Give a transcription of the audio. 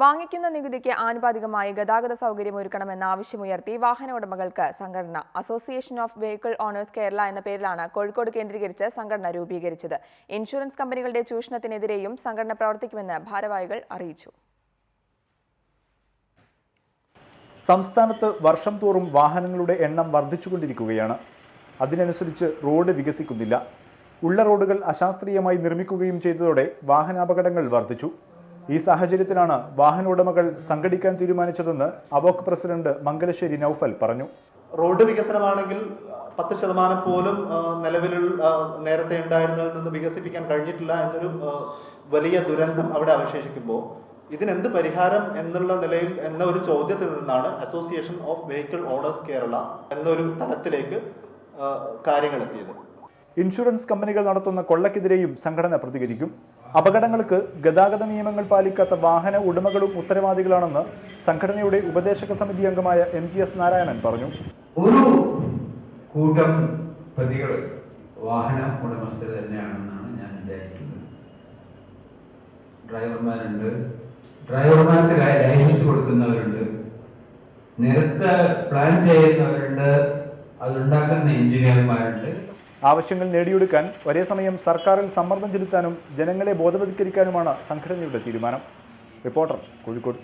വാങ്ങിക്കുന്ന നികുതിക്ക് ആനുപാതികമായി ഗതാഗത സൗകര്യം ഒരുക്കണമെന്ന ആവശ്യമുയർത്തി വാഹന ഉടമകൾക്ക് സംഘടന. Association of vehicle owners Kerala എന്ന പേരിലാണ് കോഴിക്കോട് കേന്ദ്രീകരിച്ച് സംഘടന രൂപീകരിച്ചത്. ഇൻഷുറൻസ് കമ്പനികളുടെ ചൂഷണത്തിനെതിരെയും സംഘടന പ്രവർത്തിക്കുമെന്ന് ഭാരവാഹികൾ അറിയിച്ചു. സംസ്ഥാനത്ത് വർഷം തോറും വാഹനങ്ങളുടെ എണ്ണം വർദ്ധിച്ചുകൊണ്ടിരിക്കുകയാണ്. അതിനനുസരിച്ച് റോഡ് വികസിക്കുന്നില്ല. ഉള്ള റോഡുകൾ അശാസ്ത്രീയമായി നിർമ്മിക്കുകയും ചെയ്തതോടെ വാഹനാപകടങ്ങൾ വർദ്ധിച്ചു. ഈ സാഹചര്യത്തിലാണ് വാഹന ഉടമകൾ സംഘടിക്കാൻ തീരുമാനിച്ചതെന്ന് അവോക് പ്രസിഡന്റ് മംഗലശ്ശേരി നൌഫൽ പറഞ്ഞു. റോഡ് വികസനമാണെങ്കിൽ പത്ത് ശതമാനം പോലും നിലവിലുള്ള നേരത്തെ ഉണ്ടായിരുന്നതിൽ നിന്ന് വികസിപ്പിക്കാൻ കഴിഞ്ഞിട്ടില്ല എന്നൊരു വലിയ ദുരന്തം അവിടെ അവശേഷിക്കുമ്പോൾ ഇതിനെന്ത് പരിഹാരം എന്നുള്ള നിലയിൽ എന്ന ഒരു ചോദ്യത്തിൽ നിന്നാണ് association of vehicle owners Kerala എന്നൊരു തലത്തിലേക്ക് കാര്യങ്ങളെത്തിയത്. ഇൻഷുറൻസ് കമ്പനികൾ നടത്തുന്ന കൊള്ളക്കെതിരെയും സംഘടന പ്രതികരിക്കും. അപകടങ്ങൾക്ക് ഗതാഗത നിയമങ്ങൾ പാലിക്കാത്ത വാഹന ഉടമകളും ഉത്തരവാദികളാണെന്ന് സംഘടനയുടെ ഉപദേശക സമിതി അംഗമായ എം ജി എസ് നാരായണൻ പറഞ്ഞു. ഒരു കൂട്ടം പ്രതികൾ വാഹന ഉടമസ്ഥർ തന്നെയാണെന്നാണ് ഞാൻ വിചാരിക്കുന്നത്. ഡ്രൈവർമാരുണ്ട്. ഡ്രൈവർമാർക്ക് ലൈസൻസ് കൊടുക്കുന്നവരുണ്ട്. നേരത്തെ പ്ലാൻ ചെയ്യുന്നവരുണ്ട്. അതുണ്ടാക്കുന്ന എഞ്ചിനീയർമാരുണ്ട്. ആവശ്യങ്ങൾ നേടിയെടുക്കാൻ ഒരേ സമയം സർക്കാരിൽ സമ്മർദ്ദം ചെലുത്താനും ജനങ്ങളെ ബോധവൽക്കരിക്കാനുമാണ് സംഘടനയുടെ തീരുമാനം. റിപ്പോർട്ടർ കോഴിക്കോട്.